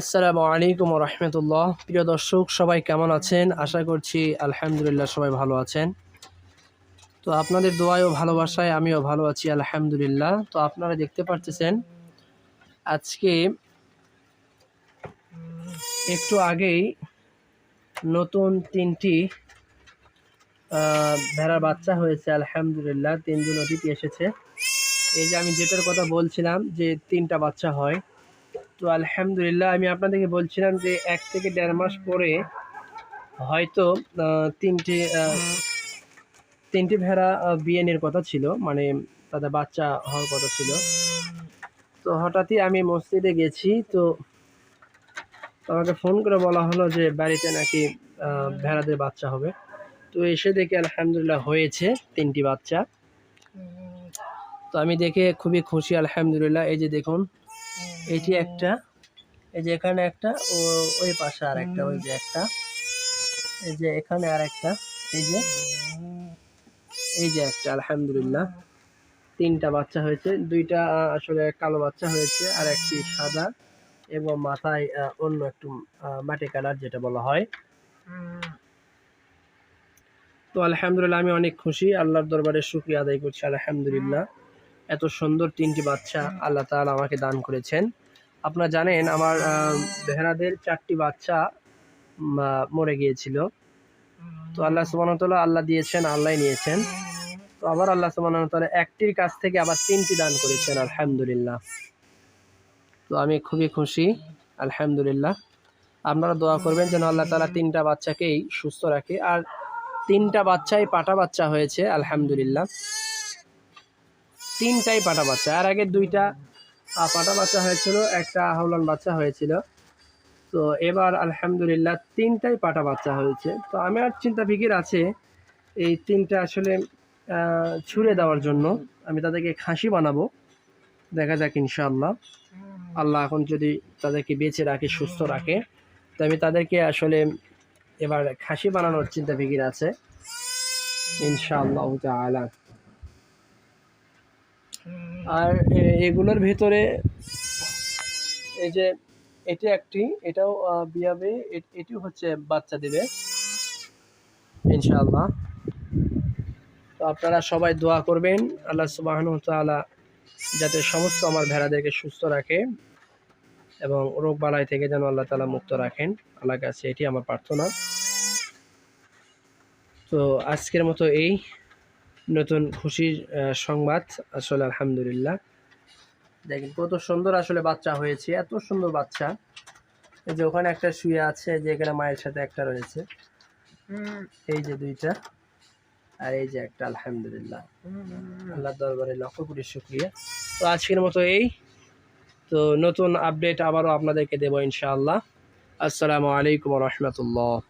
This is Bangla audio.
আসসালামু আলাইকুম রহমতুল্লাহ। প্রিয় দর্শক, সবাই কেমন আছেন? আশা করছি আলহামদুলিল্লাহ সবাই ভালো আছেন। তো আপনাদের দোয়ায় ও ভালোবাসায় আমিও ভালো আছি, আলহামদুলিল্লাহ। তো আপনারা দেখতে পারতেছেন, আজকে একটু আগেই নতুন তিনটি ভেড়ার বাচ্চা হয়েছে, আলহামদুলিল্লাহ। তিনজন অতিথি এসেছে। এই যে আমি যেটার কথা বলছিলাম যে তিনটা বাচ্চা হয় তো আলহামদুলিল্লাহ আমি আপনাদেরকে বলছিলাম যে এক থেকে দেড় মাস পরে হয়তো তিনটি তিনটি ভেড়া আহ, বিয়েনের কথা ছিল মানে তাদের বাচ্চা হওয়ার কথা ছিল। তো হঠাৎই আমি মসজিদে গেছি তো আমাকে ফোন করে বলা হলো যে বাড়িতে নাকি ভেড়াদের বাচ্চা হবে। তো এসে দেখে আলহামদুলিল্লাহ হয়েছে তিনটি বাচ্চা। তো আমি দেখে খুবই খুশি আলহামদুলিল্লাহ। এই যে দেখুন এটি একটা, এই যে এখানে একটা, ও, ওই পাশে আর একটা ওই যে একটা। এই যে এখানে আর একটা এই যে এই যে একটা, আলহামদুলিল্লাহ। তিনটা বাচ্চা হয়েছে, দুইটা আসলে কালো বাচ্চা হয়েছে, আর একটি সাদা এবং মাথায় অন্য একটু মাটি কালার যেটা বলা হয়। তো আলহামদুলিল্লাহ, আমি অনেক খুশি, আল্লাহর দরবারে শুক্রিয়া আদায় করছি, আলহামদুলিল্লাহ। এত সুন্দর তিনটি বাচ্চা আল্লাহ তাআলা আমাকে দান করেছেন। আপনারা জানেন, আমার ভেড়াদের চারটি বাচ্চা মরে গিয়েছিল। তো আল্লাহ সুবাহতাল্লাহ আল্লাহ দিয়েছেন আল্লাহ নিয়েছেন। তো আবার আল্লাহ সুবাহতাল্লাহ একটির কাছ থেকে আবার তিনটি দান করেছেন, আলহামদুলিল্লাহ। তো আমি খুবই খুশি, আলহামদুলিল্লাহ। আপনারা দোয়া করবেন যেন আল্লাহ তালা তিনটা বাচ্চাকেই সুস্থ রাখে। আর তিনটা বাচ্চাই পাটা বাচ্চা হয়েছে, আলহামদুলিল্লাহ। তিনটাই পাটা বাচ্চা। আর আগে দুইটা পাটা বাচ্চা হয়েছিল, একটা হাওলান বাচ্চা হয়েছিল। তো এবার আলহামদুলিল্লাহ তিনটাই পাটা বাচ্চা হয়েছে। তো আমার চিন্তা ফিকির আছে, এই তিনটা আসলে ছুঁড়ে দেওয়ার জন্য। আমি তাদেরকে খাসি বানাবো। দেখা যাক, ইনশাআল্লাহ। আল্লাহ এখন যদি তাদেরকে বেঁচে রাখে, সুস্থ রাখে। তো আমি তাদেরকে আসলে এবার খাসি বানানোর চিন্তা ফিকির আছে। ইনশাআল্লাহ তাআলা। আর এগুলোর ভেতরে এই যে এটি একটি, এটাও বিয়াবে এটিও হচ্ছে বাচ্চা দেবে। ইনশাআল্লাহ। তো আপনারা সবাই দোয়া করবেন, আল্লাহ সুবাহন তাআলা যাতে সমস্ত আমার ভেড়াদেরকে সুস্থ রাখে এবং রোগ বালাই থেকে যেন আল্লাহ তাআলা মুক্ত রাখেন। আল্লাহ কাছে এটি আমার প্রার্থনা। তো আজকের মতো এই। নতুন খুশির সংবাদ। আসলে আলহামদুলিল্লাহ। দেখেন, কত সুন্দর আসলে বাচ্চা হয়েছে, এত সুন্দর বাচ্চা। এই যে ওখানে একটা শুয়ে আছে যে এখানে মায়ের সাথে একটা রয়েছে। এই যে দুইটা, আর এই যে একটা, আলহামদুলিল্লাহ। আল্লাহ দরবারে লক্ষ কোটি শুক্রিয়া। তো আজকের মতো এই। তো নতুন আপডেট আবারও আপনাদেরকে দেবো ইনশাআল্লাহ। আসসালামু আলাইকুম রহমতুল্লাহ।